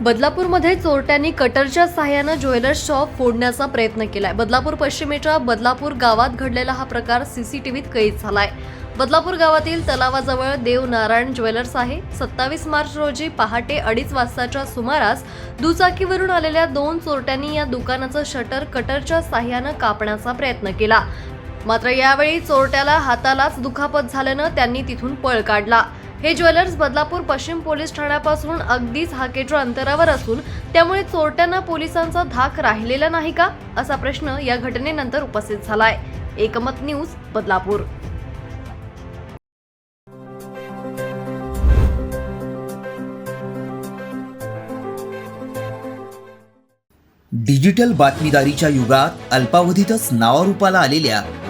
बदलापूरमध्ये चोरट्यांनी कटरच्या सहाय्यानं ज्वेलर्स शॉप फोडण्याचा प्रयत्न केलाय. बदलापूर पश्चिमेच्या बदलापूर गावात घडलेला हा प्रकार सीसीटीव्हीत कैद झालाय. बदलापूर गावातील तलावाजवळ देव नारायण ज्वेलर्स आहे. सत्तावीस मार्च रोजी पहाटे अडीच वाजताच्या सुमारास दुचाकीवरून आलेल्या दोन चोरट्यांनी या दुकानाचं शटर कटरच्या साह्यानं कापण्याचा प्रयत्न केला. मात्र यावेळी चोरट्याला हातालाच दुखापत झाल्यानं त्यांनी तिथून पळ काढला. हे ज्वेलर्स बदलापूर पश्चिम पोलीस ठाण्यापासून अगदीच हाकेच्या अंतरावर असून त्यामुळे चोरट्यांना पोलिसांचा धाक राहिलेला नाही का? असा प्रश्न या घटनेनंतर उपस्थित झालाय. एकमत न्यूज बदलापूर. डिजिटल बातमीदारीच्या युगात अल्पावधीतच नावारूपाला आलेल्या